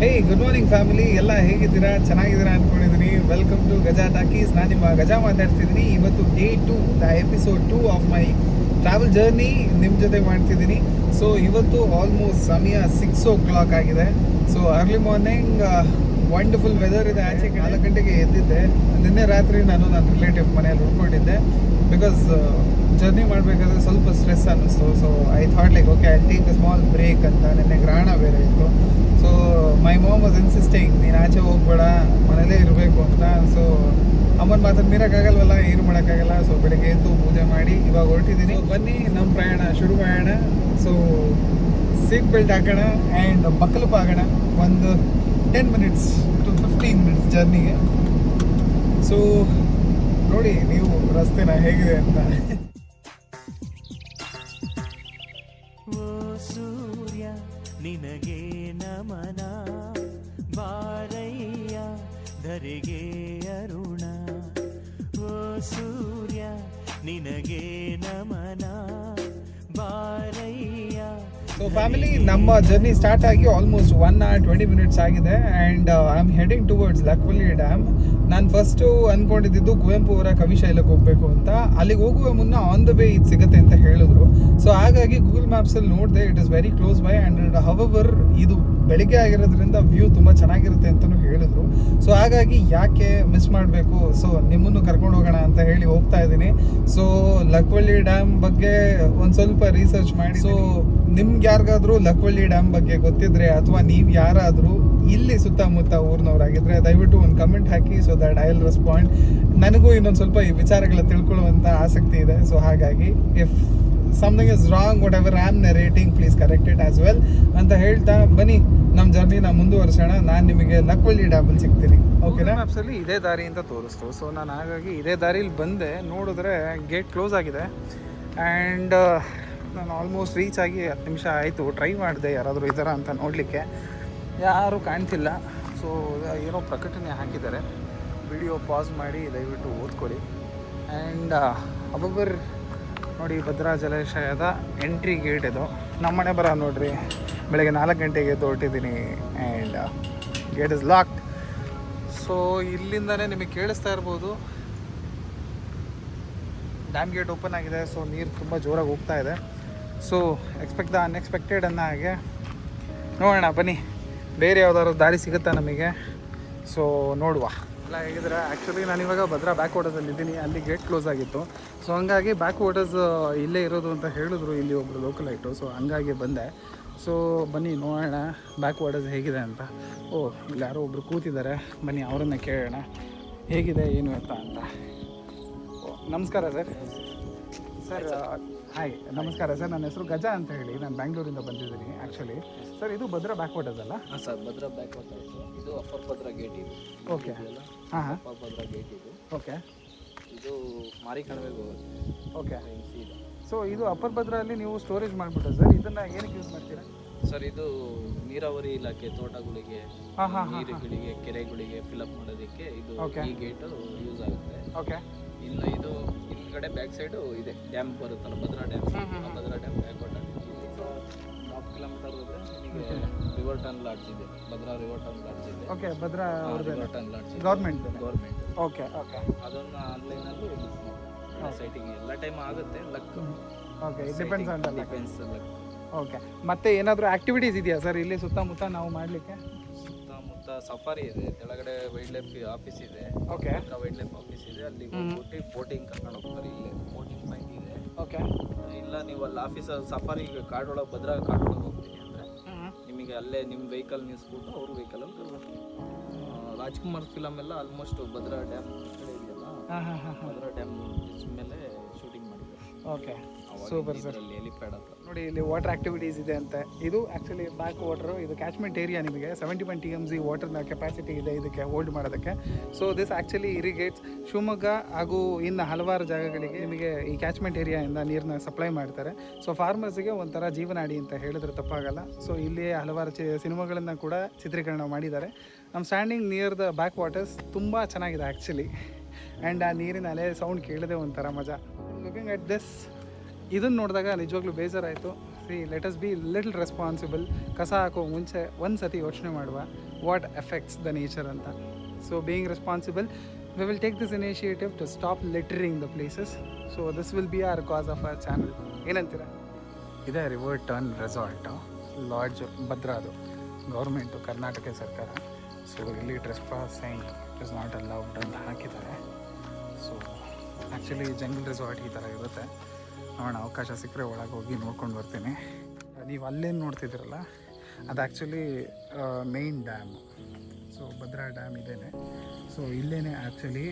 ಹೇ good morning family ಎಲ್ಲ ಹೇಗಿದ್ದೀರಾ? ಚೆನ್ನಾಗಿದ್ದೀರಾ ಅಂದ್ಕೊಂಡಿದ್ದೀನಿ. ವೆಲ್ಕಮ್ ಟು ಗಜಾ ಟಾಕೀಸ್ ನಾನು ನಿಮ್ಮ ಗಜಾ ಮಾತಾಡ್ತಿದ್ದೀನಿ. ಇವತ್ತು day two the episode two of my travel journey ನಿಮ್ಮ ಜೊತೆ ಮಾಡ್ತಿದ್ದೀನಿ. ಸೊ ಇವತ್ತು ಆಲ್ಮೋಸ್ಟ್ ಸಮಯ ಸಿಕ್ಸ್ ಓ ಕ್ಲಾಕ್ ಆಗಿದೆ so early morning wonderful weather ಇದೆ. ಆಚೆ ನಾಲ್ಕು ಗಂಟೆಗೆ ಎದ್ದಿದ್ದೆ. ನಿನ್ನೆ ರಾತ್ರಿ ನಾನು ನನ್ನ ರಿಲೇಟಿವ್ ಮನೆಯಲ್ಲಿ ಉಳ್ಕೊಂಡಿದ್ದೆ. ಬಿಕಾಸ್ ಜರ್ನಿ ಮಾಡಬೇಕಾದ್ರೆ ಸ್ವಲ್ಪ ಸ್ಟ್ರೆಸ್ ಅನ್ನಿಸ್ತು. So I thought like okay I take a small break ಅಂತ ನಿನ್ನೆ ಗ್ರಹಣ ಬೇರೆ ಇತ್ತು. So my mom was insisting ನೀನು ಆಚೆ ಹೋಗ್ಬೇಡ, ಮನೇಲೇ ಇರಬೇಕು ಅಂತ. ಸೊ ಅಮ್ಮನ ಮಾತ್ರ ಮೀರೋಕ್ಕಾಗಲ್ವಲ್ಲ, ಏನು ಮಾಡೋಕ್ಕಾಗಲ್ಲ. ಸೊ ಬೆಳಗ್ಗೆ ಎದ್ದು ಪೂಜೆ ಮಾಡಿ, ಇವಾಗ ಹೊರಟಿದ್ದೀನಿ. ಬನ್ನಿ ನಮ್ಮ ಪ್ರಯಾಣ ಶುರು ಮಾಡೋಣ. ಸೊ ಸೀಟ್ ಬೆಲ್ಟ್ ಹಾಕೋಣ ಆ್ಯಂಡ್ ಬಕ್ಕಲಪ್ಪ ಆಗೋಣ. ಒಂದು ten minutes to fifteen minutes ಜರ್ನಿಗೆ ಸೊ ನೋಡಿ, ನೀವು ರಸ್ತೆನ ಹೇಗಿದೆ ಅಂತ. ನಿನಗೆ ನಮನ ಬಾರಯ್ಯ ಧರೆಗೆ ಅರುಣ. ಓ ಸೂರ್ಯ ನಿನಗೆ ನಮನ ಬಾರಯ್ಯ. ಸೊ ಫ್ಯಾಮಿಲಿ ನಮ್ಮ ಜರ್ನಿ ಸ್ಟಾರ್ಟ್ ಆಗಿ almost one or twenty minutes ಆಗಿದೆ. And I am heading towards Lakkavalli dam ನಾನು ಫಸ್ಟು ಅಂದ್ಕೊಂಡಿದ್ದು ಕುವೆಂಪು ಅವರ ಕವಿಶೈಲಕ್ಕೆ ಹೋಗಬೇಕು ಅಂತ. ಅಲ್ಲಿಗೆ ಹೋಗುವ ಮುನ್ನ ಆನ್ ದ ವೇ ಇದು ಸಿಗುತ್ತೆ ಅಂತ ಹೇಳಿದ್ರು. ಸೊ ಹಾಗಾಗಿ ಗೂಗಲ್ ಮ್ಯಾಪ್ಸಲ್ಲಿ ನೋಡಿದೆ it is very close by an hour ಇದು ಬೆಳಿಗ್ಗೆ ಆಗಿರೋದ್ರಿಂದ ವ್ಯೂ ತುಂಬ ಚೆನ್ನಾಗಿರುತ್ತೆ ಅಂತಲೂ ಹೇಳಿದ್ರು. ಸೊ ಹಾಗಾಗಿ ಯಾಕೆ ಮಿಸ್ ಮಾಡಬೇಕು? ಸೊ ನಿಮ್ಮನ್ನು ಕರ್ಕೊಂಡು ಹೋಗೋಣ ಅಂತ ಹೇಳಿ ಹೋಗ್ತಾ ಇದ್ದೀನಿ. ಸೊ ಲಕ್ವಳ್ಳಿ ಡ್ಯಾಮ್ ಬಗ್ಗೆ ಒಂದು ಸ್ವಲ್ಪ ರಿಸರ್ಚ್ ಮಾಡಿ. ಸೊ ನಿಮ್ಗೆ ಯಾರಿಗಾದ್ರೂ ಲಕ್ವಳ್ಳಿ ಡ್ಯಾಮ್ ಬಗ್ಗೆ ಗೊತ್ತಿದ್ರೆ ಅಥವಾ ನೀವು ಯಾರಾದರೂ ಇಲ್ಲಿ ಸುತ್ತಮುತ್ತ ಊರಿನವರಾಗಿದ್ದರೆ ದಯವಿಟ್ಟು ಒಂದು comment hockey so that I will respond ನನಗೂ ಇನ್ನೊಂದು ಸ್ವಲ್ಪ ಈ ವಿಚಾರಗಳ ತಿಳ್ಕೊಳ್ಳುವಂಥ ಆಸಕ್ತಿ ಇದೆ. ಸೊ ಹಾಗಾಗಿ if something is wrong whatever am narrating please correct it as well ಅಂತ ಹೇಳ್ತಾ ಬನ್ನಿ. ನಮ್ಮ ನಾ ಮುಂದುವರ್ಸೋಣ. ನಾನು ನಿಮಗೆ ಲಕ್ವಳ್ಳಿ ಡ್ಯಾಮಲ್ಲಿ ಸಿಗ್ತೀನಿ. ಓಕೆನಾ ಮ್ಯಾಪ್ಸಲ್ಲಿ ಇದೇ ದಾರಿ ಅಂತ ತೋರಿಸ್ತು. ಸೊ ನಾನು ಹಾಗಾಗಿ ಇದೇ ದಾರಿಲಿ ಬಂದೆ. ನೋಡಿದ್ರೆ ಗೇಟ್ ಕ್ಲೋಸ್ ಆಗಿದೆ. ಆ್ಯಂಡ್ ನಾನು ಆಲ್ಮೋಸ್ಟ್ ರೀಚ್ ಆಗಿ ಹತ್ತು ನಿಮಿಷ ಆಯಿತು. ಟ್ರೈ ಮಾಡಿದೆ ಯಾರಾದರೂ ಇದ್ದಾರಾ ಅಂತ ನೋಡಲಿಕ್ಕೆ. ಯಾರೂ ಕಾಣ್ತಿಲ್ಲ. ಸೊ ಏನೋ ಪ್ರಕಟಣೆ ಹಾಕಿದ್ದಾರೆ. ವಿಡಿಯೋ ಪಾಸ್ ಮಾಡಿ ದಯವಿಟ್ಟು ಓದ್ಕೊಳ್ಳಿ. ಆ್ಯಂಡ್ ಒಬ್ಬೊಬ್ಬರು ನೋಡಿ ಭದ್ರಾ ಜಲಾಶಯದ ಎಂಟ್ರಿ ಗೇಟ್ ಇದು. ನಮ್ಮ ಮನೆ ಬರ ನೋಡ್ರಿ. ಬೆಳಗ್ಗೆ ನಾಲ್ಕು ಗಂಟೆಗೆ ಹೊರಟಿದ್ದೀನಿ. And gate is locked so ಇಲ್ಲಿಂದನೇ ನಿಮಗೆ ಕೇಳಿಸ್ತಾ ಇರ್ಬೋದು. ಡ್ಯಾಮ್ ಗೇಟ್ ಓಪನ್ ಆಗಿದೆ. ಸೊ ನೀರು ತುಂಬ ಜೋರಾಗಿ ಹೋಗ್ತಾ ಇದೆ. ಸೊ ಎಕ್ಸ್ಪೆಕ್ಟ್ ದ ಅನ್ಎಕ್ಸ್ಪೆಕ್ಟೆಡ್ ಅನ್ನೋ ಹಾಗೆ. ನೋಡೋಣ ಬನ್ನಿ. ಬೇರೆ ಯಾವ್ದಾದ್ರು ದಾರಿ ಸಿಗುತ್ತಾ ನಮಗೆ? ಸೊ ನೋಡುವ. ಎಲ್ಲ ಹೇಗಿದ್ರೆ ಆ್ಯಕ್ಚುಲಿ ಇವಾಗ ಭದ್ರಾ ಬ್ಯಾಕ್ ವಾಟರ್ಸಲ್ಲಿ ಇದ್ದೀನಿ ಅಲ್ಲಿ ಗೇಟ್ ಕ್ಲೋಸ್ ಆಗಿತ್ತು. ಸೊ ಹಂಗಾಗಿ ಬ್ಯಾಕ್ ವಾಟರ್ಸ್ ಇಲ್ಲೇ ಇರೋದು ಅಂತ ಹೇಳಿದ್ರು ಇಲ್ಲಿ ಒಬ್ಬರು ಲೋಕಲ್ ಐಟು ಸೊ ಹಂಗಾಗಿ ಬಂದೆ. ಸೊ ಬನ್ನಿ ನೋಡೋಣ ಬ್ಯಾಕ್ ವಾಟರ್ಸ್ ಹೇಗಿದೆ ಅಂತ. ಓ ಇಲ್ಲಿ ಯಾರೋ ಒಬ್ಬರು ಕೂತಿದ್ದಾರೆ. ಬನ್ನಿ ಅವರನ್ನು ಕೇಳೋಣ. ಹೇಗಿದೆ ಏನು ಅಂತ ಅಂತ. ಓ, ನಮಸ್ಕಾರ ಸರ್. ಸರ್ ಹಾಯ್ ನಮಸ್ಕಾರ ಸರ್ ನನ್ನ ಹೆಸರು ಗಜಾ ಅಂತ ಹೇಳಿ. ನಾನು ಬ್ಯಾಂಗ್ಳೂರಿಂದ ಬಂದಿದ್ದೀನಿ ಆ್ಯಕ್ಚುಲಿ ಸರ್ ಇದು ಭದ್ರಾ ಬ್ಯಾಕ್ ವಾಟರ್ಸ್ ಅಲ್ಲ? ಹಾಂ ಸರ್ ಭದ್ರಾ ಬ್ಯಾಕ್ ವಾಟರ್ ಇದು ಅಪ್ಪರ್ ಭದ್ರಾ ಗೇಟ್ ಇದು. ಓಕೆ ಹಾಂ ಹಾಂ. ಅಪ್ಪರ್ ಭದ್ರಾ ಗೇಟ್ ಇದು. ಓಕೆ ಇದು ಮಾರಿ ಕಣಿವೆಗೆ ಹೋಗುತ್ತೆ. ಓಕೆ ಸೊ ಇದು. ಅಪ್ಪರ್ ಭದ್ರಲ್ಲಿ ನೀವು ಸ್ಟೋರೇಜ್ ಮಾಡಿಬಿಟ್ಟು ಸರ್? ಇದನ್ನು ಏನಕ್ಕೆ ಯೂಸ್ ಮಾಡ್ತೀರಾ? ಸರ್ ಇದು ನೀರಾವರಿ ಇಲಾಖೆ ತೋಟಗಳಿಗೆ ಹಾಂ ಹಾಂ ಹಾಂ ನೀರುಗಳಿಗೆ ಕೆರೆಗಳಿಗೆ ಫಿಲಪ್ ಮಾಡೋದಕ್ಕೆ ಇದು. ಈ ಗೇಟು ಯೂಸ್ ಆಗುತ್ತೆ. ಓಕೆ ಇನ್ನು ಇದು ಹಿಂದ್ಗಡೆ ಬ್ಯಾಕ್ ಸೈಡು ಇದೆ. ಡ್ಯಾಮ್ ಬರುತ್ತಲ್ಲ ಭದ್ರಾ ಡ್ಯಾಮ್ ಆ Bhadra dam back water half kilometer ಹೋದ್ರೆ ನಿಮಗೆ ರಿವರ್ ಟನ್ ಲಾಡ್ಜ್ ಇದೆ. ಭದ್ರಾ ರಿವರ್ ಟನ್ ಲಾಡ್ಜ್ ಇದೆ. Okay Bhadra river tern lodge government government okay okay ಅದನ್ನ ಆನ್ಲೈನಲ್ಲಿ ಬುಕ್ ಮಾಡಿ ಸೈಟಿಗೆ ಎಲ್ಲ ಟೈಮ್ ಆಗುತ್ತೆ luck okay it depends on the depends luck okay ಮತ್ತೆ ಏನಾದರೂ ಆಕ್ಟಿವಿಟೀಸ್ ಇದೆಯಾ ಸರ್? ಇಲ್ಲಿ ಸುತ್ತಮುತ್ತ ನಾವು ಮಾಡಲಿಕ್ಕೆ? ಸುತ್ತಮುತ್ತ ಸಫಾರಿ ಇದೆ. ಕೆಳಗಡೆ ವೈಲ್ಡ್ ಲೈಫ್ ಆಫೀಸ್ ಇದೆ. ಓಕೆ ವೈಲ್ಡ್ ಲೈಫ್ ಆಫೀಸ್ ಇದೆ. ಅಲ್ಲಿ. ಹೋಗ್ಬಿಟ್ಟು ಬೋಟಿಂಗ್ ಕರ್ಕೊಂಡು ಹೋಗ್ತಾರೆ ಇಲ್ಲೇ. ಬೋಟಿಂಗ್ ಪಾಯಿಂಟ್ ಇದೆ. ಓಕೆ ಇಲ್ಲ ನೀವು ಅಲ್ಲಿ ಆಫೀಸ್ ಸಫಾರಿ ಕಾಡೊಳಗೆ ಒಳಗೆ ಭದ್ರಾ ಕಾಡ್ ಒಳಗೆ ಹೋಗ್ತೀನಿ ಅಂದರೆ ನಿಮಗೆ ಅಲ್ಲೇ ನಿಮ್ಮ ವೆಹಿಕಲ್ ನಿಲ್ಲಿಸ್ಬಿಟ್ಟು ಅವ್ರ ವೆಹಿಕಲಲ್ಲಿ ಅಲ್ಲಿ ರಾಜ್ಕುಮಾರ್ ಫಿಲಮ್ ಎಲ್ಲ ಆಲ್ಮೋಸ್ಟ್ ಭದ್ರಾ ಡ್ಯಾಮ್ ಕಡೆ ಇದೆಯಲ್ಲ? ಭದ್ರಾ ಡ್ಯಾಮ್ ಮೇಲೆ ಶೂಟಿಂಗ್ ಮಾಡಿದ್ದಾರೆ. ಓಕೆ ಅವಾಗ ಸರ್ ಹೆಲಿಪ್ಯಾಡ್ ಹತ್ರ ನೋಡಿ ಇಲ್ಲಿ ವಾಟರ್ ಆಕ್ಟಿವಿಟೀಸ್ ಇದೆ ಅಂತ. ಇದು ಆ್ಯಕ್ಚುಲಿ ಬ್ಯಾಕ್ ವಾಟರ್ ಇದು ಕ್ಯಾಚ್ಮೆಂಟ್ ಏರಿಯಾ ನಿಮಗೆ. Seventy one T M C ವಾಟರ್ನ capacity ಇದೆ ಇದಕ್ಕೆ ಹೋಲ್ಡ್ ಮಾಡೋದಕ್ಕೆ. So this actually irrigates Shivamogga ಹಾಗೂ ಇನ್ನು ಹಲವಾರು ಜಾಗಗಳಿಗೆ ನಿಮಗೆ ಈ ಕ್ಯಾಚ್ಮೆಂಟ್ ಏರಿಯಾಯಿಂದ ನೀರನ್ನ ಸಪ್ಲೈ ಮಾಡ್ತಾರೆ. ಸೊ ಫಾರ್ಮರ್ಸ್ಗೆ ಒಂಥರ ಜೀವನಾಡಿ ಅಂತ ಹೇಳಿದ್ರೆ ತಪ್ಪಾಗಲ್ಲ. ಸೊ ಇಲ್ಲಿ ಹಲವಾರು ಚಿ ಸಿನಿಮಾಗಳನ್ನು ಕೂಡ ಚಿತ್ರೀಕರಣ ಮಾಡಿದ್ದಾರೆ. ನಮ್ಮ standing near the back waters ತುಂಬ ಚೆನ್ನಾಗಿದೆ ಆ್ಯಕ್ಚುಲಿ ಆ್ಯಂಡ್ ಆ ನೀರಿನ ಅಲೆ ಸೌಂಡ್ ಕೇಳಿದೆ ಒಂಥರ ಮಜಾ. ಲುಕಿಂಗ್ ಅಟ್ ದಿಸ್ ಇದನ್ನು ನೋಡಿದಾಗ ನಿಜವಾಗ್ಲೂ ಬೇಜಾರಾಯಿತು. See us be little responsible ಕಸ ಹಾಕೋ ಮುಂಚೆ ಒಂದು ಸತಿ ಯೋಚನೆ ಮಾಡುವ. ವಾಟ್ ಎಫೆಕ್ಟ್ಸ್ ದ ನೇಚರ್ ಅಂತ. So being responsible we will take this initiative to stop littering the places so this will be our cause of a channel ಏನಂತೀರ? ಇದೇ river turn resort lodge ಭದ್ರಾದು ಗೌರ್ಮೆಂಟು ಕರ್ನಾಟಕ ಸರ್ಕಾರ. So ಇಲ್ಲಿ trespassing is not allowed ಅಂತ ಹಾಕಿದ್ದಾರೆ. So actually jungle resort ಈ ಥರ ಇರುತ್ತೆ. ನೋಡೋಣ, ಅವಕಾಶ ಸಿಕ್ಕರೆ ಒಳಗೆ ಹೋಗಿ ನೋಡ್ಕೊಂಡು ಬರ್ತೀನಿ. ನೀವು ಅಲ್ಲೇನು ನೋಡ್ತಿದ್ದೀರಲ್ಲ, ಅದು actually main dam so Bhadra dam ಇದೇನೆ. ಸೊ ಇಲ್ಲೇ ಆ್ಯಕ್ಚುಲಿ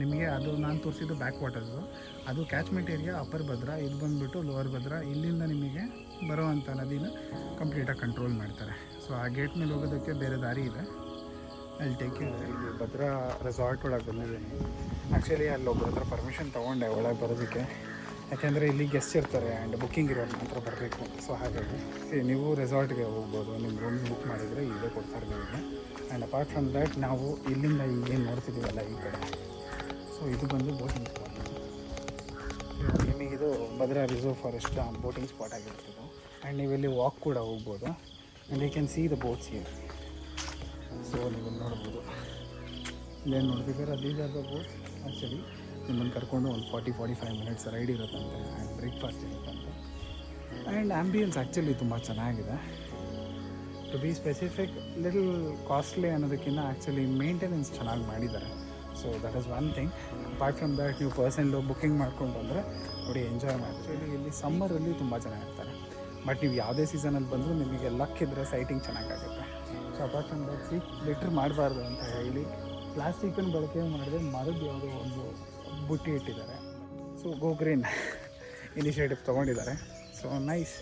ನಿಮಗೆ ಅದು ನಾನು ತೋರಿಸಿದ್ದು ಬ್ಯಾಕ್ ವಾಟರ್ಸು ಅದು ಕ್ಯಾಚ್ಮೆಂಟ್ ಏರಿಯಾ ಅಪ್ಪರ್ ಭದ್ರಾ, ಇದು ಬಂದುಬಿಟ್ಟು ಲೋವರ್ ಭದ್ರಾ, ಇಲ್ಲಿಂದ ನಿಮಗೆ ಬರೋವಂಥ ನದಿನ ಕಂಪ್ಲೀಟಾಗಿ ಕಂಟ್ರೋಲ್ ಮಾಡ್ತಾರೆ. ಸೊ ಆ ಗೇಟ್ ಮೇಲೆ ಹೋಗೋದಕ್ಕೆ ಬೇರೆ ದಾರಿ ಇದೆ. ಅಲ್ಲಿ ಟೇಕ್ ಇಲ್ಲಿ ಭದ್ರಾ ರೆಸಾರ್ಟ್ ಒಳಗೆ ಬಂದಿದ್ದೀನಿ. ಆ್ಯಕ್ಚುಲಿ ಅಲ್ಲಿ ಒಬ್ಬರ ಹತ್ರ ಪರ್ಮಿಷನ್ ತೊಗೊಂಡೆ ಒಳಗೆ ಬರೋದಕ್ಕೆ. ಯಾಕೆಂದರೆ ಇಲ್ಲಿ ಗೆಸ್ಟ್ ಇರ್ತಾರೆ ಆ್ಯಂಡ್ ಬುಕ್ಕಿಂಗ್ ಇರೋದು ಮಾತ್ರ ಬರಬೇಕು. ಸೊ ಹಾಗಾಗಿ ನೀವು ರೆಸಾರ್ಟ್ಗೆ ಹೋಗ್ಬೋದು. ನಿಮ್ಮ ರೂಮ್ ಬುಕ್ ಮಾಡಿದರೆ ಇಲ್ಲೇ ಕೊಡ್ತಾರೆ ನಿಮಗೆ. ಆ್ಯಂಡ್ ಅಪಾರ್ಟ್ ಫ್ರಮ್ ದ್ಯಾಟ್ ನಾವು ಇಲ್ಲಿಂದ ಏನು ನೋಡ್ತಿದ್ದೀವಲ್ಲ ಈ ಕಡೆ. ಸೊ ಇದು ಬಂದು boating spot ನಿಮಗಿದು Bhadra reserve forest boating spot ಆಗಿರ್ತದೆ ಆ್ಯಂಡ್ ನೀವು ಇಲ್ಲಿ ವಾಕ್ ಕೂಡ ಹೋಗ್ಬೋದು. And you can see the boats here so ನೀವು ನೋಡ್ಬೋದು. ಇಲ್ಲೇನು ನೋಡ್ತಿದ್ದೀರಾ? ಆರ್ ದ ಬೋಟ್ಸ್ ಆ್ಯಕ್ಚುಲಿ ನಿಮ್ಮನ್ನು ಕರ್ಕೊಂಡು ಒಂದು forty forty five minutes ride ಇರುತ್ತಂತೆ ಆ್ಯಂಡ್ ಬ್ರೇಕ್ಫಾಸ್ಟ್ ಇರುತ್ತಂತೆ. ಆ್ಯಂಡ್ ಆ್ಯಂಬಿಯನ್ಸ್ ಆ್ಯಕ್ಚುಲಿ ತುಂಬ ಚೆನ್ನಾಗಿದೆ. To be specific little costly ಅನ್ನೋದಕ್ಕಿಂತ ಆ್ಯಕ್ಚುಲಿ ಮೇಂಟೆನೆನ್ಸ್ ಚೆನ್ನಾಗಿ ಮಾಡಿದ್ದಾರೆ. So that is one thing apart from that ನೀವು ಪರ್ಸನಲ್ ಬುಕ್ಕಿಂಗ್ ಮಾಡ್ಕೊಂಡು ಬಂದರೆ ನೋಡಿ ಎಂಜಾಯ್ ಮಾಡ್ತೀವಿ ಇಲ್ಲಿ ಸಮ್ಮರಲ್ಲಿ ತುಂಬ ಚೆನ್ನಾಗಿರ್ತಾರೆ ಬಟ್ ನೀವು ಯಾವುದೇ ಸೀಸನಲ್ಲಿ ಬಂದರೂ ನಿಮಗೆ ಲಕ್ ಇದ್ದರೆ ಸೈಟಿಂಗ್ ಚೆನ್ನಾಗಾಗುತ್ತೆ. So apart from that see litter ಮಾಡಬಾರ್ದು ಅಂತ ಹೇಳಿ ಪ್ಲಾಸ್ಟಿಕ್ಕನ್ನು ಬಳಕೆ ಮಾಡದೆ ಮರದ ಯಾವುದೋ ಒಂದು ಬುಟ್ಟಿ ಇಟ್ಟಿದ್ದಾರೆ. So go green initiative ತೊಗೊಂಡಿದ್ದಾರೆ. So nice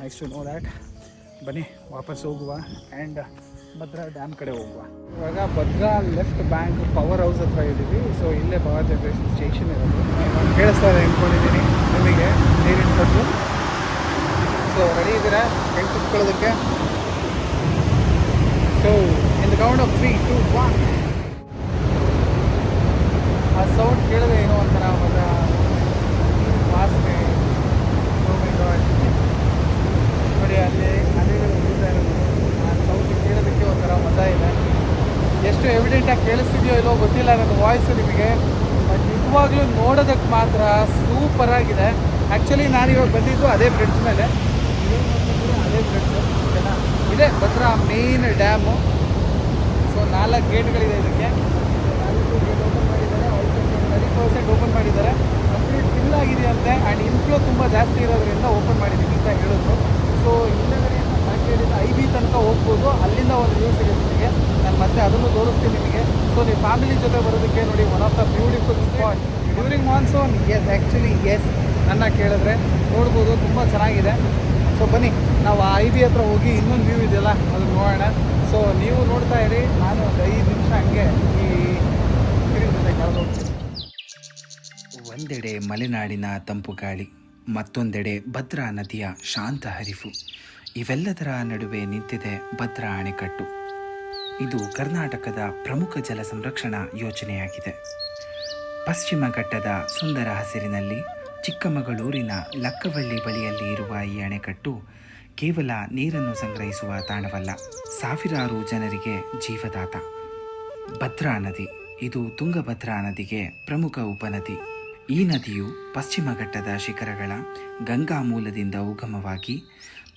nice to know that ಬನ್ನಿ, ವಾಪಸ್ ಹೋಗುವ ಆ್ಯಂಡ್ ಭದ್ರಾ ಡ್ಯಾಮ್ ಕಡೆ ಹೋಗುವ. ಇವಾಗ Bhadra left bank power house ಹತ್ರ ಇದ್ದೀವಿ. ಸೊ ಇಲ್ಲೇ ಪವರ್ ಜನರೇಷನ್ ಸ್ಟೇಷನ್ ಇರೋದು. ಕೇಳಿಸ್ತಾ ಇದೆ ಅಂದ್ಕೊಂಡಿದ್ದೀನಿ ನಿಮಗೆ, ನೀರಿನ ಸದ್ದು. ಸೊ ರೆಡಿ ಇದ್ದೀರಾ? ಹೆಂಗೆ ಕುತ್ಕೊಳ್ಳೋದಕ್ಕೆ? So in the count of three two one ಆ ಸೌಂಡ್ ಕೇಳಿದ್ರೆ ಏನೋ ಒಂಥರ ಒಂದು ವಾಸನೆ. ನೋಡಿ, ಅಲ್ಲಿ ಅಲೆಗಳು ಉಳಿತಾ ಆ ಸೌಂಡ್ ಕೇಳೋದಕ್ಕೆ ಒಂಥರ ಮಜಾ ಇದೆ ಎಷ್ಟು ಎವಿಡೆಂಟಾಗಿ ಕೇಳಿಸ್ತಿದೆಯೋ ಇಲ್ಲೋ ಗೊತ್ತಿಲ್ಲ ನನ್ನ ವಾಯ್ಸ್ ನಿಮಗೆ ಬಟ್ ನಿಜವಾಗ್ಲೂ ನೋಡೋದಕ್ಕೆ ಮಾತ್ರ ಸೂಪರ್ ಆಗಿದೆ. ಆ್ಯಕ್ಚುಲಿ ನಾನು ಇವಾಗ ಬಂದಿದ್ದು ಅದೇ ಬ್ರಿಡ್ಜ್ ಮೇಲೆ. ಅದೇ ಬ್ರಿಡ್ಜ್ ಇದೆ ಭದ್ರಾ ಮೇನ್ ಡ್ಯಾಮು ಸೊ ನಾಲ್ಕು ಗೇಟ್ಗಳಿದೆ ಇದಕ್ಕೆ ನಾಲ್ಕು ಗೇಟ್ ಓಪನ್ ಮಾಡಿದ್ದಾರೆ ತರ್ಟಿ ಪರ್ಸೆಂಟ್ ಓಪನ್ ಮಾಡಿದ್ದಾರೆ. ಕಂಪ್ಲೀಟ್ ಫಿಲ್ ಆಗಿದೆಯಂತೆ ಆ್ಯಂಡ್ ಇನ್ಫ್ಲೋ ತುಂಬ ಜಾಸ್ತಿ ಇರೋದ್ರಿಂದ ಓಪನ್ ಮಾಡಿದ್ದೀವಿ ಅಂತ ಹೇಳಿದ್ರು. ಸೊ ಹಿಂದಗಡೆಯಿಂದ ನಾನು ಸೈಡಿಂದ ಐ ಬಿ ತನಕ ಹೋಗ್ಬೋದು. ಅಲ್ಲಿಂದ ಒಂದು ವ್ಯೂ ಸಿಗುತ್ತೆ ನಿಮಗೆ. ನಾನು ಮತ್ತೆ ಅದನ್ನು ತೋರಿಸ್ತೀನಿ ನಿಮಗೆ. ಸೊ ನೀವು ಫ್ಯಾಮಿಲಿ ಜೊತೆ ಬರೋದಕ್ಕೆ ನೋಡಿ one of the beautiful spot during monsoon yes actually yes ನನ್ನ ಕೇಳಿದ್ರೆ. ನೋಡ್ಬೋದು, ತುಂಬ ಚೆನ್ನಾಗಿದೆ. ಸೊ ಬನ್ನಿ, ನಾವು ಐ ಬಿ ಹತ್ರ ಹೋಗಿ ಇನ್ನೊಂದು ವ್ಯೂ ಇದೆಯಲ್ಲ, ಅದು ನೋಡೋಣ. ಸೊ ನೀವು ನೋಡ್ತಾ ಇರಿ, ನಾನು ಒಂದು ಐದು ನಿಮಿಷ ಹಂಗೆ ಈ ನೀರಿನ ಜೊತೆ ಕಳೆದು ಒಂದೆಡೆ ಮಲೆನಾಡಿನ ತಂಪು ಗಾಳಿ, ಮತ್ತೊಂದೆಡೆ ಭದ್ರಾ ನದಿಯ ಶಾಂತ ಹರಿವು. ಇವೆಲ್ಲದರ ನಡುವೆ ನಿಂತಿದೆ ಭದ್ರಾ ಅಣೆಕಟ್ಟು. ಇದು ಕರ್ನಾಟಕದ ಪ್ರಮುಖ ಜಲ ಸಂರಕ್ಷಣಾ ಯೋಜನೆಯಾಗಿದೆ. ಪಶ್ಚಿಮ ಘಟ್ಟದ ಸುಂದರ ಹಸಿರಿನಲ್ಲಿ ಚಿಕ್ಕಮಗಳೂರಿನ ಲಕ್ಕವಳ್ಳಿ ಬಳಿಯಲ್ಲಿ ಇರುವ ಈ ಅಣೆಕಟ್ಟು ಕೇವಲ ನೀರನ್ನು ಸಂಗ್ರಹಿಸುವ ತಾಣವಲ್ಲ, ಸಾವಿರಾರು ಜನರಿಗೆ ಜೀವದಾತ. ಭದ್ರಾ ನದಿ, ಇದು ತುಂಗಭದ್ರಾ ನದಿಗೆ ಪ್ರಮುಖ ಉಪನದಿ. ಈ ನದಿಯು ಪಶ್ಚಿಮ ಘಟ್ಟದ ಶಿಖರಗಳ ಗಂಗಾ ಮೂಲದಿಂದ ಉಗಮವಾಗಿ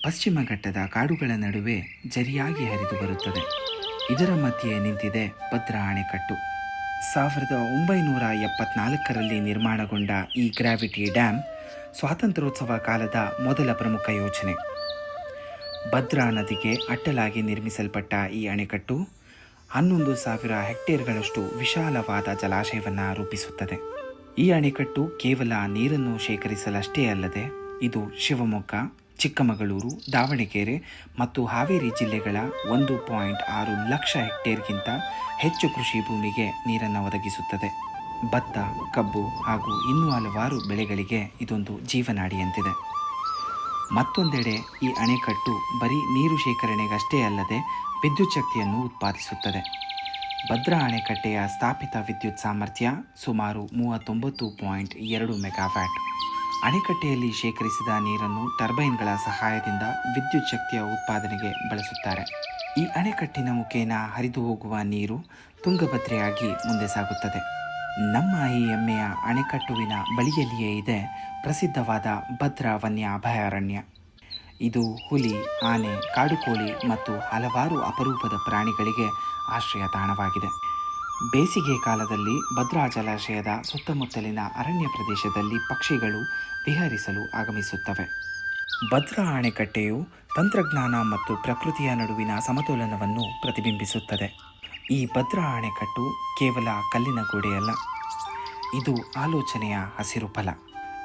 ಪಶ್ಚಿಮ ಘಟ್ಟದ ಕಾಡುಗಳ ನಡುವೆ ಜರಿಯಾಗಿ ಹರಿದು ಬರುತ್ತದೆ. ಇದರ ಮಧ್ಯೆ ನಿಂತಿದೆ ಭದ್ರಾ ಅಣೆಕಟ್ಟು. ಸಾವಿರದ ಒಂಬೈನೂರ ಎಪ್ಪತ್ನಾಲ್ಕರಲ್ಲಿ ನಿರ್ಮಾಣಗೊಂಡ ಈ ಗ್ರಾವಿಟಿ ಡ್ಯಾಮ್ ಸ್ವಾತಂತ್ರ್ಯೋತ್ಸವ ಕಾಲದ ಮೊದಲ ಪ್ರಮುಖ ಯೋಜನೆ ಭದ್ರಾ ನದಿಗೆ ಅಡ್ಡಲಾಗಿ ನಿರ್ಮಿಸಲ್ಪಟ್ಟ ಈ ಅಣೆಕಟ್ಟು ಹನ್ನೊಂದು ಸಾವಿರ ಹೆಕ್ಟೇರ್ಗಳಷ್ಟು ವಿಶಾಲವಾದ ಜಲಾಶಯವನ್ನು ರೂಪಿಸುತ್ತದೆ. ಈ ಅಣೆಕಟ್ಟು ಕೇವಲ ನೀರನ್ನು ಶೇಖರಿಸಲಷ್ಟೇ ಅಲ್ಲದೆ, ಇದು ಶಿವಮೊಗ್ಗ, ಚಿಕ್ಕಮಗಳೂರು, ದಾವಣಗೆರೆ ಮತ್ತು ಹಾವೇರಿ ಜಿಲ್ಲೆಗಳ ಒಂದು ಪಾಯಿಂಟ್ ಆರು ಲಕ್ಷ ಹೆಕ್ಟೇರ್ಗಿಂತ ಹೆಚ್ಚು ಕೃಷಿ ಭೂಮಿಗೆ ನೀರನ್ನು ಒದಗಿಸುತ್ತದೆ. ಭತ್ತ, ಕಬ್ಬು ಹಾಗೂ ಇನ್ನೂ ಹಲವಾರು ಬೆಳೆಗಳಿಗೆ ಇದೊಂದು ಜೀವನಾಡಿಯಂತಿದೆ. ಮತ್ತೊಂದೆಡೆ ಈ ಅಣೆಕಟ್ಟು ಬರೀ ನೀರು ಶೇಖರಣೆಗಷ್ಟೇ ಅಲ್ಲದೆ ವಿದ್ಯುಚ್ಛಕ್ತಿಯನ್ನು ಉತ್ಪಾದಿಸುತ್ತದೆ. ಭದ್ರಾ ಅಣೆಕಟ್ಟೆಯ ಸ್ಥಾಪಿತ ವಿದ್ಯುತ್ ಸಾಮರ್ಥ್ಯ ಸುಮಾರು ಮೂವತ್ತೊಂಬತ್ತು ಪಾಯಿಂಟ್ ಎರಡು ಮೆಗಾವ್ಯಾಟ್. ಅಣೆಕಟ್ಟೆಯಲ್ಲಿ ಶೇಖರಿಸಿದ ನೀರನ್ನು ಟರ್ಬೈನ್ಗಳ ಸಹಾಯದಿಂದ ವಿದ್ಯುತ್ ಶಕ್ತಿಯ ಉತ್ಪಾದನೆಗೆ ಬಳಸುತ್ತಾರೆ. ಈ ಅಣೆಕಟ್ಟಿನ ಮುಖೇನ ಹರಿದು ಹೋಗುವ ನೀರು ತುಂಗಭದ್ರೆಯಾಗಿ ಮುಂದೆ ಸಾಗುತ್ತದೆ. ನಮ್ಮ ಈ ಹೆಮ್ಮೆಯ ಅಣೆಕಟ್ಟುವಿನ ಬಳಿಯಲ್ಲಿಯೇ ಇದೆ ಪ್ರಸಿದ್ಧವಾದ ಭದ್ರಾ ವನ್ಯ ಅಭಯಾರಣ್ಯ ಇದು ಹುಲಿ, ಆನೆ, ಕಾಡುಕೋಳಿ ಮತ್ತು ಹಲವಾರು ಅಪರೂಪದ ಪ್ರಾಣಿಗಳಿಗೆ ಆಶ್ರಯ ತಾಣವಾಗಿದೆ ಬೇಸಿಗೆ ಕಾಲದಲ್ಲಿ ಭದ್ರಾ ಜಲಾಶಯದ ಸುತ್ತಮುತ್ತಲಿನ ಅರಣ್ಯ ಪ್ರದೇಶದಲ್ಲಿ ಪಕ್ಷಿಗಳು ವಿಹರಿಸಲು ಆಗಮಿಸುತ್ತವೆ. ಭದ್ರಾ ಅಣೆಕಟ್ಟೆಯು ತಂತ್ರಜ್ಞಾನ ಮತ್ತು ಪ್ರಕೃತಿಯ ನಡುವಿನ ಸಮತೋಲನವನ್ನು ಪ್ರತಿಬಿಂಬಿಸುತ್ತದೆ. ಈ ಭದ್ರಾ ಅಣೆಕಟ್ಟು ಕೇವಲ ಕಲ್ಲಿನ ಗೋಡೆಯಲ್ಲ, ಇದು ಆಲೋಚನೆಯ ಹಸಿರು ಫಲ.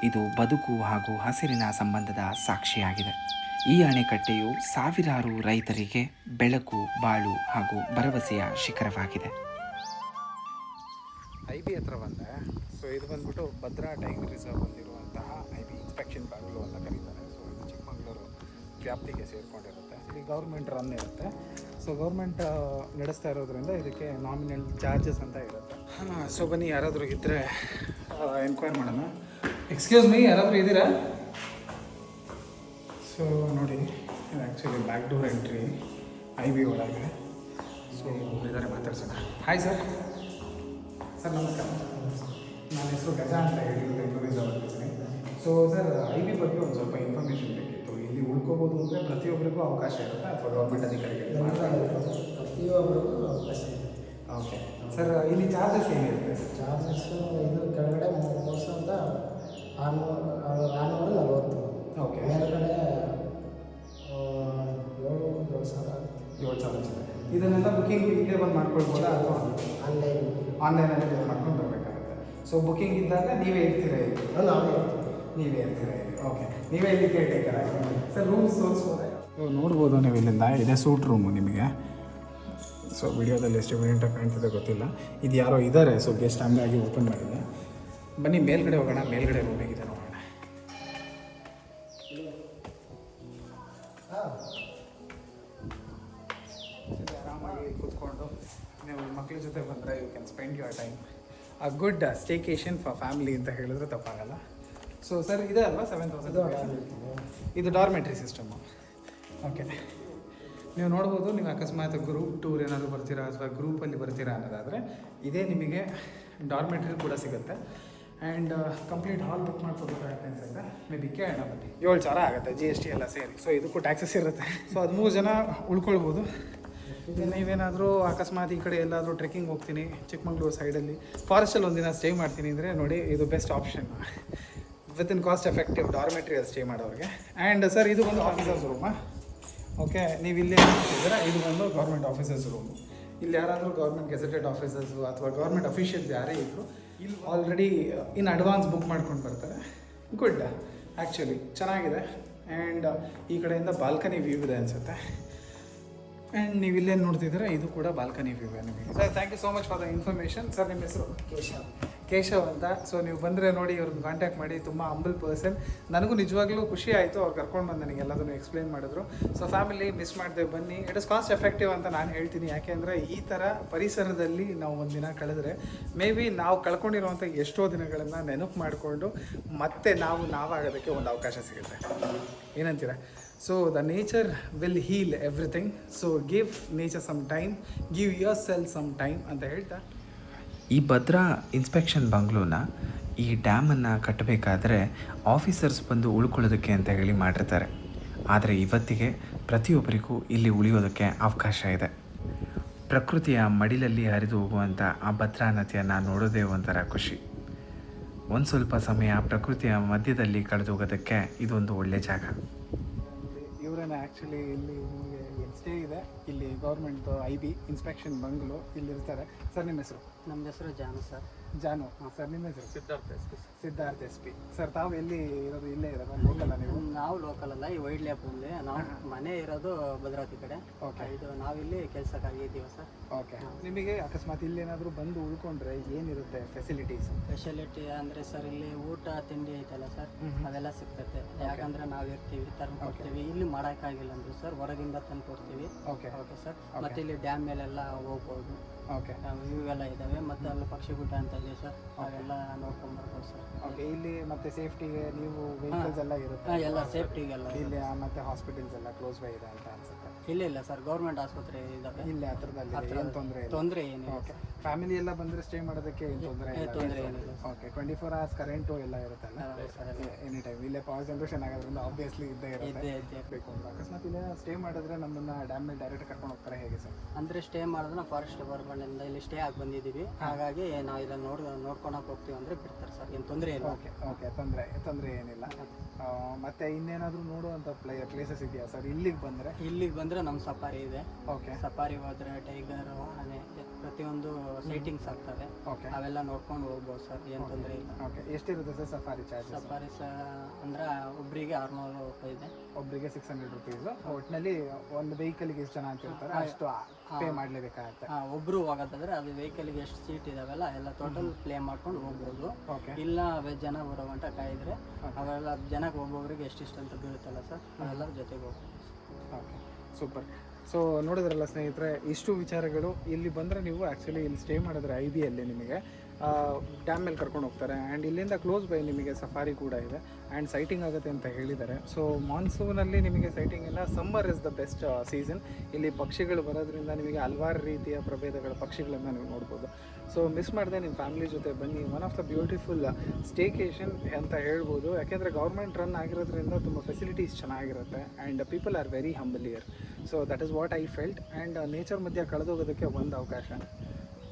ಇದು ಬದುಕು ಹಾಗೂ ಹಸಿರಿನ ಸಂಬಂಧದ ಸಾಕ್ಷಿಯಾಗಿದೆ. ಈ ಅಣೆಕಟ್ಟೆಯು ಸಾವಿರಾರು ರೈತರಿಗೆ ಬೆಳಕು, ಬಾಳು ಹಾಗೂ ಭರವಸೆಯ ಶಿಖರವಾಗಿದೆ. ಐ ಬಿ ಹತ್ರ ಬಂದೆ. ಸೊ ಇದು ಬಂದ್ಬಿಟ್ಟು ಭದ್ರಾ ಟೈಗರ್ ರಿಸರ್ವ್ ಬಂದಿರುವಂತಹ ಐ ಬಿ ಇನ್ಸ್ಪೆಕ್ಷನ್ ಬ್ಯಾಂಗ್ಳೂರು ಅಂತ ಕರೀತಾರೆ. ಸೊ ಇದು ಚಿಕ್ಕಮಗಳೂರು ವ್ಯಾಪ್ತಿಗೆ ಸೇರಿಕೊಂಡಿರುತ್ತೆ. ಇಲ್ಲಿ ಗೌರ್ಮೆಂಟ್ ರನ್ ಇರುತ್ತೆ. ಸೊ ಗೌರ್ಮೆಂಟ್ ನಡೆಸ್ತಾ ಇರೋದ್ರಿಂದ ಇದಕ್ಕೆ ನಾಮಿನಲ್ ಚಾರ್ಜಸ್ ಅಂತ ಇರುತ್ತೆ. ಹಾಂ ಸೊ ಬನ್ನಿ, ಯಾರಾದರೂ ಇದ್ದರೆ ಎನ್ಕ್ವೈರ್ ಮಾಡೋಣ. ಎಕ್ಸ್ಕ್ಯೂಸ್ ಮೀ ಯಾರಾದರೂ ಇದ್ದೀರಾ? ಸೊ ನೋಡಿ ಇದು actually back door entry I B ಒಳಗೆ. ಸೊ ಇದ್ದಾರೆ ಮಾತಾಡ್ಸೋಣ. ಹಾಯ್ ಸರ್ ಸರ್ ನಮಸ್ಕಾರ. ನನ್ನ ಹೆಸರು ಗಜ ಅಂತ ಹೇಳಿ ಬೆಂಗಳೂರಿಂದ ಬರ್ತಿದ್ದೀನಿ ಸೊ ಸರ್ ಐ ಬಿ ಬಗ್ಗೆ ಒಂದು ಸ್ವಲ್ಪ ಇನ್ಫಾರ್ಮೇಷನ್ ಬೇಕಿತ್ತು. ಇಲ್ಲಿ ಉಳ್ಕೋಬೋದು ಅಂದರೆ ಪ್ರತಿಯೊಬ್ಬರಿಗೂ ಅವಕಾಶ ಇರುತ್ತೆ? ಅಥವಾ ಗೌರ್ಮೆಂಟ್ ಅಧಿಕಾರಿಗಳಿಗೆ ಪ್ರತಿಯೊಬ್ಬರಿಗೂ ಅವಕಾಶ ಇದೆ. ಓಕೆ ಸರ್ ಇಲ್ಲಿ ಚಾರ್ಜಸ್ ಏನಿರುತ್ತೆ? ಚಾರ್ಜಸ್ಸು ಇದು ಕೆಳಗಡೆ ಮೂರು ಸಾವಿರದ ಆರುನೂರು ಆರುನೂರ ನಲ್ವತ್ತು. ಓಕೆ ಮೇಲ್ಗಡೆ ಆ, ಏಳು ಏಳು ಸಾವಿರ ಏಳು ಸಾವಿರ ಇದನ್ನೆಲ್ಲ ಬುಕ್ಕಿಂಗ್ ಇಲ್ಲೇ ಬಂದು ಮಾಡ್ಕೊಳ್ಬೋದಾ ಅಥವಾ ಆನ್ಲೈನ್ ಆನ್ಲೈನಲ್ಲಿ ಬುಕ್ ಮಾಡ್ಕೊಂಡು ಬರಬೇಕಾಗುತ್ತೆ. ಸೊ ಬುಕಿಂಗ್ ಇದ್ದಾಗ ನೀವೇ ಇರ್ತೀರಾ ಇಲ್ಲಿ? ನಾವೇ ನೀವೇ ಇರ್ತೀರಾ ಇಲ್ಲಿ? ಓಕೆ ನೀವೇ ಇಲ್ಲಿ ಕೇಳ್ತೀರ ಸರ್ ರೂಮ್ಸ್ ತೋರಿಸ್ಬೋದಾ? ನೋಡ್ಬೋದು ನೀವು ಇಲ್ಲಿಂದ. ಇದೆ ಸೂಟ್ ರೂಮು ನಿಮಗೆ. ಸೊ ವಿಡಿಯೋದಲ್ಲಿ ಎಷ್ಟು ಇಮಿಡಿಯೇಟಾಗಿ ಕಾಣ್ತಿದೆ ಗೊತ್ತಿಲ್ಲ. ಇದು ಯಾರೋ ಇದ್ದಾರೆ ಸೊ ಗೆಸ್ಟ್ ಹಂಗಾಗಿ ಓಪನ್ ಮಾಡಿಲ್ಲ ಬನ್ನಿ ಮೇಲ್ಗಡೆ ಹೋಗೋಣ ಮೇಲ್ಗಡೆ ರೂಮ್ ಹೇಗಿದೆ ನೋಡೋಣ. ಆರಾಮಾಗಿ ಕೂತ್ಕೊಂಡು ನೀವು ಮಕ್ಕಳ ಜೊತೆ ಬಂದರೆ you can spend your time a good staycation for family ಅಂತ ಹೇಳಿದ್ರೆ ತಪ್ಪಾಗಲ್ಲ. ಸೊ ಸರ್ ಇದೆ ಅಲ್ವಾ? ಸೆವೆನ್ ತೌಸಂಡ್ ಇದು ಡಾರ್ಮೆಟ್ರಿ ಸಿಸ್ಟಮು ಓಕೆ ನೀವು ನೋಡ್ಬೋದು ನೀವು ಅಕಸ್ಮಾತ್ ಗ್ರೂಪ್ ಟೂರ್ ಏನಾದರೂ ಬರ್ತೀರಾ ಅಥವಾ ಗ್ರೂಪಲ್ಲಿ ಬರ್ತೀರಾ ಅನ್ನೋದಾದರೆ ಇದೇ ನಿಮಗೆ ಡಾರ್ಮೆಟ್ರಿ ಕೂಡ ಸಿಗುತ್ತೆ. ಆ್ಯಂಡ್ ಕಂಪ್ಲೀಟ್ ಹಾಲ್ ಬುಕ್ ಮಾಡ್ಕೊಬೇಕಾಗುತ್ತೆ ಅನ್ಸುತ್ತೆ. ಮೇ ಬಿ ಕೇಳೋಣ ಬನ್ನಿ. ಏಳು ಸಾವಿರ ಆಗುತ್ತೆ ಜಿ ಎಸ್ ಟಿ ಎಲ್ಲ ಸೇರಿ. ಸೊ ಇದಕ್ಕೂ ಟ್ಯಾಕ್ಸಸ್ ಇರುತ್ತೆ. ಸೊ ಹದಿಮೂರು ಜನ ಉಳ್ಕೊಳ್ಬೋದು. ನೀವೇನಾದರೂ ಅಕಸ್ಮಾತ್ ಈ ಕಡೆ ಎಲ್ಲಾದರೂ ಟ್ರೆಕ್ಕಿಂಗ್ ಹೋಗ್ತೀನಿ, ಚಿಕ್ಕಮಂಗ್ಳೂರು ಸೈಡಲ್ಲಿ ಫಾರೆಸ್ಟಲ್ಲಿ ಒಂದಿನ ಸ್ಟೇ ಮಾಡ್ತೀನಿ ಅಂದರೆ ನೋಡಿ ಇದು best option with in cost effective ಡಾರ್ಮೆಟ್ರಿಯಲ್ಲಿ stay ಮಾಡೋರಿಗೆ. ಆ್ಯಂಡ್ ಸರ್ ಇದು ಒಂದು ಆಫೀಸರ್ಸ್ ರೂಮ ಓಕೆ ನೀವು ಇಲ್ಲೇ ಇದ್ದೀರಾ? ಇದು ಬಂದು ಗೌರ್ಮೆಂಟ್ ಆಫೀಸರ್ಸ್ ರೂಮು ಇಲ್ಲಿ ಯಾರಾದರೂ ಗೌರ್ಮೆಂಟ್ ಗೆಜೆಟೆಡ್ ಆಫೀಸರ್ಸು ಅಥವಾ ಗೌರ್ಮೆಂಟ್ ಅಫಿಷಿಯಲ್ಸ್ ಯಾರೇ ಇದ್ದರು ಆಲ್ರೆಡಿ ಇನ್ ಅಡ್ವಾನ್ಸ್ ಬುಕ್ ಮಾಡ್ಕೊಂಡು ಬರ್ತಾರೆ. ಗುಡ್ ಆ್ಯಕ್ಚುಲಿ ಚೆನ್ನಾಗಿದೆ. ಆ್ಯಂಡ್ ಈ ಕಡೆಯಿಂದ ಬಾಲ್ಕನಿ ವ್ಯೂ ಇದೆ ಅನಿಸುತ್ತೆ. ಆ್ಯಂಡ್ ನೀವು ಇಲ್ಲೇನು ನೋಡ್ತಿದ್ದೀರಾ, ಇದು ಕೂಡ ಬಾಲ್ಕನಿ ವ್ಯೂ ನಿಮಗೆ sir thank you so much for the information sir ನಿಮ್ಮ ಹೆಸರು? ಕೇಶವ್. ಕೇಶವ್ ಅಂತ. ಸೊ ನೀವು ಬಂದರೆ ನೋಡಿ ಇವ್ರನ್ನ ಕಾಂಟ್ಯಾಕ್ಟ್ ಮಾಡಿ. ತುಂಬ ಅಂಬಲ್ ಪರ್ಸನ್ ನನಗೂ ನಿಜವಾಗ್ಲೂ ಖುಷಿ ಆಯಿತು. ಅವ್ರು ಕರ್ಕೊಂಡು ಬಂದು ನನಗೆ ಎಲ್ಲದನ್ನು ಎಕ್ಸ್ಪ್ಲೈನ್ ಮಾಡಿದ್ರು. ಸೊ ಫ್ಯಾಮಿಲಿ ಮಿಸ್ ಮಾಡಿದೆ ಬನ್ನಿ. ಇಟ್ ಇಸ್ ಕಾಸ್ಟ್ ಎಫೆಕ್ಟಿವ್ ಅಂತ ನಾನು ಹೇಳ್ತೀನಿ. ಯಾಕೆಂದರೆ ಈ ಥರ ಪರಿಸರದಲ್ಲಿ ನಾವು ಒಂದಿನ ಕಳೆದ್ರೆ ಮೇ ಬಿ ನಾವು ಕಳ್ಕೊಂಡಿರುವಂಥ ಎಷ್ಟೋ ದಿನಗಳನ್ನು ನೆನಪು ಮಾಡಿಕೊಂಡು ಮತ್ತೆ ನಾವು ನಾವಾಗೋದಕ್ಕೆ ಒಂದು ಅವಕಾಶ ಸಿಗುತ್ತೆ. ಏನಂತೀರ? So the nature will heal everything so give nature some time give your self some time ಅಂತ ಹೇಳ್ತಾ ಈ ಭದ್ರಾ ಇನ್ಸ್ಪೆಕ್ಷನ್ ಬಂಗ್ಲೂನ ಈ ಡ್ಯಾಮನ್ನು ಕಟ್ಟಬೇಕಾದ್ರೆ ಆಫೀಸರ್ಸ್ ಬಂದು ಉಳ್ಕೊಳ್ಳೋದಕ್ಕೆ ಅಂತ ಹೇಳಿ ಮಾಡಿರ್ತಾರೆ. ಆದರೆ ಇವತ್ತಿಗೆ ಪ್ರತಿಯೊಬ್ಬರಿಗೂ ಇಲ್ಲಿ ಉಳಿಯೋದಕ್ಕೆ ಅವಕಾಶ ಇದೆ. ಪ್ರಕೃತಿಯ ಮಡಿಲಲ್ಲಿ ಹರಿದು ಹೋಗುವಂಥ ಆ ಭದ್ರಾ ನದಿಯನ್ನು ನೋಡೋದೇ ಒಂಥರ ಖುಷಿ. ಒಂದು ಸ್ವಲ್ಪ ಸಮಯ ಪ್ರಕೃತಿಯ ಮಧ್ಯದಲ್ಲಿ ಕಳೆದು ಹೋಗೋದಕ್ಕೆ ಇದೊಂದು ಒಳ್ಳೆಯ ಜಾಗ. ಇವರೇನ ಆ್ಯಕ್ಚುಲಿ ಇಲ್ಲಿ ನಿಮಗೆ ಸ್ಟೇ ಇದೆ, ಇಲ್ಲಿ government I B inspection bungalow ಇಲ್ಲಿ ಇರ್ತಾರೆ ಸರ್ ನಿಮ್ಮ ಹೆಸರು? ನಮ್ಮ ಹೆಸರು ಜಾನು ಸರ್. ಜಾನು. ಸರ್ ನಿಮ್ಮ ಹೆಸರು? Siddharth S Siddharth S P. Sir ತಾವು ಎಲ್ಲಿ ಇರೋದು? ಇಲ್ಲೇ ಇರೋದು? ಲೋಕಲ್ ನೀವು? ನಾವು ಲೋಕಲ್ ಅಲ್ಲ ಈ ವೈಲ್ಡ್ ಮುಂದೆ. ನಾವು ಮನೆ ಇರೋದು ಭದ್ರಾವತಿ ಕಡೆ. ಓಕೆ. ಇದು ನಾವಿಲ್ಲಿ ಕೆಲಸಕ್ಕಾಗಿ ಇದ್ದೀವಿ ಸರ್. ಓಕೆ. ನಿಮಗೆ ಅಕಸ್ಮಾತ್ ಇಲ್ಲೇನಾದರೂ ಬಂದು ಉಳ್ಕೊಂಡ್ರೆ ಏನಿರುತ್ತೆ ಫೆಸಿಲಿಟೀಸ್ ಫೆಸಿಲಿಟಿ ಅಂದರೆ ಸರ್ ಇಲ್ಲಿ ಊಟ ತಿಂಡಿ ಐತಲ್ಲ ಸರ್. ಅದೆಲ್ಲ ಸಿಗ್ತೈತೆ. ಯಾಕಂದ್ರೆ ನಾವು ಇರ್ತೀವಿ ತಂದು ಕೊಡ್ತೀವಿ. ಇಲ್ಲಿ ಮಾಡೋಕ್ಕಾಗಿಲ್ಲ ಅಂದ್ರೆ ಸರ್. ಹೊರಗಿಂದ ತಂದು ಕೊಡ್ತೀವಿ. ಓಕೆ. Okay sir. ಮತ್ತೆ ಇಲ್ಲಿ ಡ್ಯಾಮ್ ಮೇಲೆಲ್ಲ ಹೋಗ್ಬೋದು. ಓಕೆ ಇವೆಲ್ಲ ಇದ್ದಾವೆ ಮತ್ತು ಅಲ್ಲಿ ಪಕ್ಷಿಗುಡ್ಡ ಅಂತ ಇದೆ ಸರ್. ಅವೆಲ್ಲ ನೋಡ್ಕೊಂಡು ಬರ್ಬೋದು ಸರ್. ಓಕೆ ಇಲ್ಲಿ ಮತ್ತೆ ಸೇಫ್ಟಿಗೆ ನೀವು ವೆಹಿಕಲ್ಸ್ ಎಲ್ಲ ಇರುತ್ತೆ. ಎಲ್ಲ ಸೇಫ್ಟಿಗೆಲ್ಲ ಇಲ್ಲಿ ಮತ್ತೆ ಹಾಸ್ಪಿಟಲ್ಸ್ ಎಲ್ಲ ಕ್ಲೋಸ್ ಬೈ ಇದೆ ಅಂತ ಅನ್ಸುತ್ತೆ. ಇಲ್ಲ ಇಲ್ಲ ಸರ್. ಗೌರ್ಮೆಂಟ್ ಆಸ್ಪತ್ರೆ ಇದ್ದಾವೆ ಇಲ್ಲಿ ಹತ್ರದಲ್ಲಿ ಏನು ತೊಂದರೆ ತೊಂದರೆ ಏನು ಓಕೆ ಫ್ಯಾಮಿಲಿ ಎಲ್ಲ ಬಂದರೆ ಸ್ಟೇ ಮಾಡೋದಕ್ಕೆ ಏನು ತೊಂದರೆ ತೊಂದರೆ ಏನಿಲ್ಲ okay twenty four hours current ಎಲ್ಲ ಇರುತ್ತಲ್ಲ? ಎನಿ ಟೈಮ್ ಇಲ್ಲೇ ಪವರ್ ಜನರೇಷನ್ ಆಗೋದ್ರಿಂದ ಆಬ್ವಿಯಸ್ಲಿ ಇದ್ದೇ ಇರುತ್ತೆ. ಬೇಕು. ಅಕಸ್ಮಾತ್ ಇಲ್ಲೇ ಸ್ಟೇ ಮಾಡಿದ್ರೆ ನಮ್ಮನ್ನ ಡ್ಯಾಮ್ ಮೇಲೆ ಡೈರೆಕ್ಟ್ ಕರ್ಕೊಂಡು ಹೋಗ್ತಾರೆ ಹೇಗೆ ಸರ್? ಅಂದರೆ ಸ್ಟೇ ಮಾಡಿದ್ರೆ ಫಾರೆಸ್ಟ್ ಡಿಪಾರ್ಟ್ಮೆಂಟಿಂದ ಇಲ್ಲಿ ಸ್ಟೇ ಆಗಿ ಬಂದಿದ್ದೀವಿ. ಹಾಗಾಗಿ ನಾವು ಇಲ್ಲ ನೋಡ್ ನೋಡ್ಕೊಳಕ್ ಹೋಗ್ತೀವಿ ಅಂದ್ರೆ ಬಿಡ್ತಾರೆ ಸರ್. ಏನು ತೊಂದರೆ ಇಲ್ಲ. ಓಕೆ ಓಕೆ ತೊಂದರೆ ತೊಂದರೆ ಏನಿಲ್ಲ. ಆ, ಮತ್ತೆ ಇನ್ನೇನಾದರೂ ನೋಡುವಂಥ ಪ್ಲೇ ಪ್ಲೇಸಸ್ ಇದೆಯಾ ಸರ್? ಇಲ್ಲಿಗೆ ಬಂದರೆ? ಇಲ್ಲಿಗೆ ಬಂದರೆ ನಮ್ಮ ಸಫಾರಿ ಇದೆ. ಓಕೆ ಸಫಾರಿ ಹೋದ್ರೆ ಟೈಗರ್ ಆನೆ ಪ್ರತಿಯೊಂದು ಸೈಟಿಂಗ್ಸ್ ಆಗ್ತವೆ. ಓಕೆ ಅವೆಲ್ಲ ನೋಡ್ಕೊಂಡು ಹೋಗ್ಬೋದು ಸರ್. ಏನು ತೊಂದರೆ ಇಲ್ಲ. ಓಕೆ ಎಷ್ಟಿರುತ್ತೆ ಸರ್ ಸಫಾರಿ ಚಾರ್ಜ್ ಸಫಾರಿ ಸ ಅಂದ್ರೆ ಒಬ್ಬರಿಗೆ ಆರುನೂರು ರೂಪಾಯಿ ಇದೆ. ಒಬ್ಬರಿಗೆ ಸಿಕ್ಸ್ ಹಂಡ್ರೆಡ್ ರುಪೀಸು ಒಟ್ಟಿನಲ್ಲಿ ಒಂದು ವೆಹಿಕಲ್ಗೆ ಎಷ್ಟು ಜನ ಅಂತ ಇರ್ತಾರೆ ಅಷ್ಟು ಪೇ ಮಾಡಲೇಬೇಕಾಗತ್ತೆ. ಒಬ್ರು ಒಬ್ಬರು ಹೋಗೋದಾದ್ರೆ ಅದು ವೆಹಿಕಲ್ಗೆ ಎಷ್ಟು ಸೀಟ್ ಇದಾವೆಲ್ಲ ಎಲ್ಲ ಟೋಟಲ್ ಪ್ಲೇ ಮಾಡ್ಕೊಂಡು ಹೋಗ್ಬೋದು. ಇಲ್ಲ ವೆಜ್ ಜನ ಬರೋ ಗಂಟ ಕಾಯಿದ್ರೆ ಅವೆಲ್ಲ ಜನಕ್ಕೆ ಒಬ್ಬೊಬ್ರಿಗೆ ಅಂತ ಬೀಳುತ್ತಲ್ಲ ಸರ್? ಅವೆಲ್ಲ ಜೊತೆಗೆ ಹೋಗ್ಬೋದು. ಓಕೆ ಸೂಪರ್ ಸೊ ನೋಡಿದ್ರಲ್ಲ ಸ್ನೇಹಿತರೆ ಇಷ್ಟು ವಿಚಾರಗಳು ಇಲ್ಲಿ ಬಂದರೆ ನೀವು ಆ್ಯಕ್ಚುಲಿ ಇಲ್ಲಿ ಸ್ಟೇ ಮಾಡಿದ್ರೆ ಐ ಬಿಯಲ್ಲಿ ನಿಮಗೆ. ಡ್ಯಾಮ್ ಮೇಲೆ ಕರ್ಕೊಂಡು ಹೋಗ್ತಾರೆ. ಆ್ಯಂಡ್ ಇಲ್ಲಿಂದ ಕ್ಲೋಸ್ ಬೈ ನಿಮಗೆ ಸಫಾರಿ ಕೂಡ ಇದೆ. ಆ್ಯಂಡ್ ಸೈಟಿಂಗ್ ಆಗುತ್ತೆ ಅಂತ ಹೇಳಿದ್ದಾರೆ. ಸೊ ಮಾನ್ಸೂನಲ್ಲಿ ನಿಮಗೆ ಸೈಟಿಂಗ್ ಇಲ್ಲ. Summer is the best season ಇಲ್ಲಿ ಪಕ್ಷಿಗಳು ಬರೋದ್ರಿಂದ ನಿಮಗೆ ಹಲವಾರು ರೀತಿಯ ಪ್ರಭೇದಗಳ, ಪಕ್ಷಿಗಳನ್ನು ನೀವು ನೋಡ್ಬೋದು. ಸೊ ಮಿಸ್ ಮಾಡಿದೆ ನಿಮ್ಮ ಫ್ಯಾಮಿಲಿ ಜೊತೆ ಬನ್ನಿ. One of the beautiful staycation ಅಂತ ಹೇಳ್ಬೋದು. ಯಾಕೆಂದರೆ ಗೌರ್ಮೆಂಟ್ ರನ್ ಆಗಿರೋದ್ರಿಂದ ತುಂಬ ಫೆಸಿಲಿಟೀಸ್ ಚೆನ್ನಾಗಿರುತ್ತೆ. And people are very humbler so that is what I felt and nature ಮಧ್ಯೆ ಕಳೆದೋಗೋದಕ್ಕೆ ಒಂದು ಅವಕಾಶ.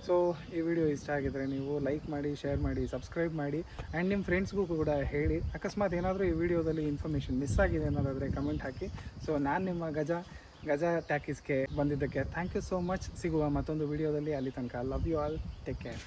ಸೊ ಈ ವಿಡಿಯೋ ಇಷ್ಟ ಆಗಿದ್ರೆ ನೀವು ಲೈಕ್ ಮಾಡಿ, ಶೇರ್ ಮಾಡಿ, ಸಬ್ಸ್ಕ್ರೈಬ್ ಮಾಡಿ ಆ್ಯಂಡ್ ನಿಮ್ಮ ಫ್ರೆಂಡ್ಸ್ಗೂ ಕೂಡ ಹೇಳಿ. ಅಕಸ್ಮಾತ್ ಏನಾದರೂ ಈ ವಿಡಿಯೋದಲ್ಲಿ ಇನ್ಫಾರ್ಮೇಷನ್ ಮಿಸ್ ಆಗಿದೆ ಅನ್ನೋದಾದರೆ ಕಮೆಂಟ್ ಹಾಕಿ. ಸೊ ನಾನು ನಿಮ್ಮ ಗಜ ಗಜ ಟ್ಯಾಕೀಸ್ಗೆ ಬಂದಿದ್ದಕ್ಕೆ ಥ್ಯಾಂಕ್ ಯು ಸೋ ಮಚ್ ಸಿಗುವ ಮತ್ತೊಂದು ವಿಡಿಯೋದಲ್ಲಿ ಅಲ್ಲಿ ತನಕ love you all take care